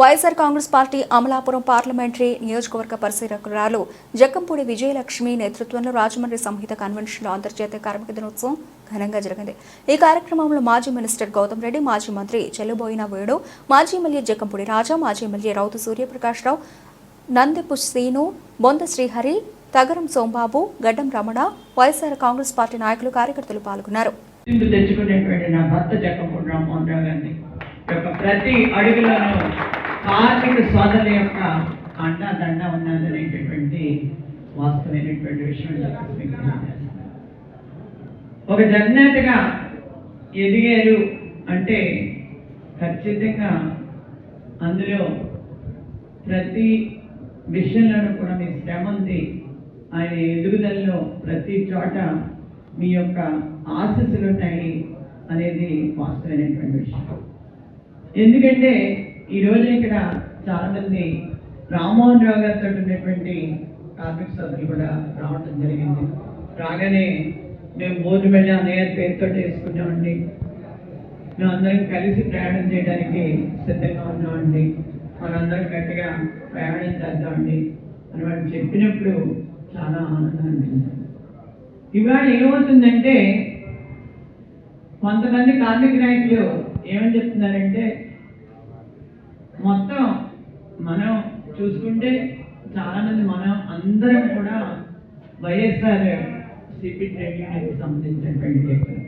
YSR Congress party Amalapuram parliamentary నియోజకవర్గ పరిశీలకురాలు జక్కంపూడి విజయలక్ష్మి నేతృత్వంలో రాజమండ్రి సంహిత కన్వెన్షన్లో అంతర్జాతీయ కార్మిక దినోత్సవం ఘనంగా జరిగింది. ఈ కార్యక్రమంలో మాజీ మినిస్టర్ గౌతమ్ రెడ్డి మాజీ మంత్రి చెల్లుబోయిన వేణు మాజీ ఎమ్మెల్యే జక్కంపూడి రాజా మాజీ ఎమ్మెల్యే రౌతు సూర్యప్రకాశ్రావు నందెపు శ్రీను బొంద శ్రీహరి తగరం సోంబాబు గడ్డం రమణ వైఎస్ఆర్ కాంగ్రెస్ పార్టీ నాయకులు కార్యకర్తలు పాల్గొన్నారు. తెచ్చుకునేటువంటి నా భర్త జక్కపూడి రామ్మోహన్ రావు గారిని. యొక్క ప్రతి అడుగులను కార్మిక సోదరుల యొక్క అండదండ ఉన్నదనేటటువంటి వాస్తవమైనటువంటి విషయం ఒక జన్నేతగా ఎదిగారు అంటే ఖచ్చితంగా అందులో ప్రతి విషయంలోనూ కూడా మీ శ్రమ ఉంది. ఆయన ఎదుగుదలలో ప్రతి చోట మీ యొక్క ఆశస్సులు ఉన్నాయి అనేది వాస్తవమైనటువంటి విషయం. ఎందుకంటే ఈరోజు ఇక్కడ చాలా మంది రామ్మోహన్ రావు గారితో ఉన్నటువంటి కార్మిక సోదరులు కూడా రావటం జరిగింది. రాగానే మేము బోర్డు వెళ్ళి అన్నయ్య పేరుతో వేసుకున్నామండి మేము అందరం కలిసి ప్రయాణం చేయడానికి సిద్ధంగా ఉన్నామండి. మనందరం గట్టిగా ప్రయాణం చేద్దామండి అని వాళ్ళు చెప్పినప్పుడు చాలా ఆనందం అనిపించింది. ఇవాళ ఏమవుతుందంటే కొంతమంది కార్మిక నాయకులు ఏమని చెప్తున్నారంటే మొత్తం మనం చూసుకుంటే చాలా మంది మనం అందరం కూడా వైఎస్ఆర్ సిపి ట్రేడ్ యూనియన్కి సంబంధించినటువంటి వ్యక్తులు.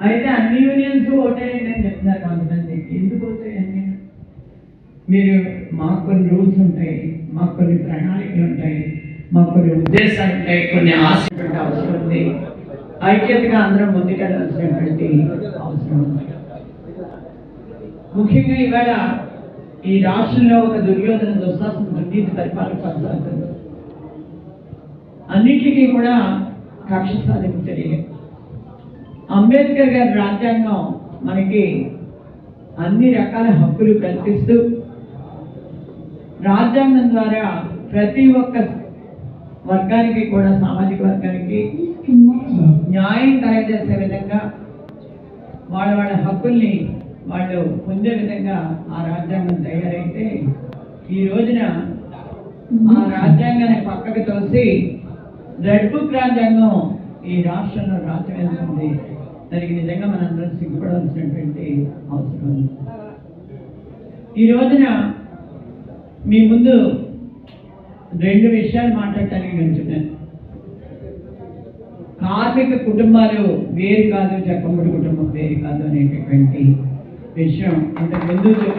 అయితే అన్ని యూనియన్స్ ఓటేయండి అని చెప్తున్నారు కొంతమంది. ఎందుకు ఓటేయండి? మీరు మాకు కొన్ని రూల్స్ ఉంటాయి మాకు కొన్ని ప్రణాళికలు ఉంటాయి మాకు కొన్ని ఉద్దేశాలు ఉంటాయి కొన్ని ఆశటువంటి అవసరం ఉంది ఐక్యతగా అందరం ముందుకెళ్ళాల్సినటువంటి అవసరం ఉంది. ముఖ్యంగా ఇవాళ ఈ రాష్ట్రంలో ఒక దుర్యోధన దుశ్శాసన దుర్నీతి పరిపాలన కొనసాగుతుంది అన్నిటికీ కూడా కక్ష సాధించలేదు. అంబేద్కర్ గారి రాజ్యాంగం మనకి అన్ని రకాల హక్కులు కల్పిస్తూ రాజ్యాంగం ద్వారా ప్రతి ఒక్క వర్గానికి కూడా సామాజిక వర్గానికి న్యాయం కలగజేసే విధంగా వాళ్ళ వాళ్ళ హక్కుల్ని వాళ్ళు పొందే విధంగా ఆ రాజ్యాంగం తయారైతే ఈ రోజున ఆ రాజ్యాంగాన్ని పక్కకు తోసి రెడ్ బుక్ రాజ్యాంగం ఈ రాష్ట్రంలో రాజ్యమేస్తుంది దానికి నిజంగా మనందరం సిగ్గుపడవలసినటువంటి అవసరం. ఈ రోజున మీ ముందు రెండు విషయాలు మాట్లాడటానికి వెళ్తున్నాను కార్మిక కుటుంబాలు వేరు కాదు జక్కముడి కుటుంబం వేరు కాదు అనేటటువంటి విషయం ఇంతకు ముందు చెప్పాను.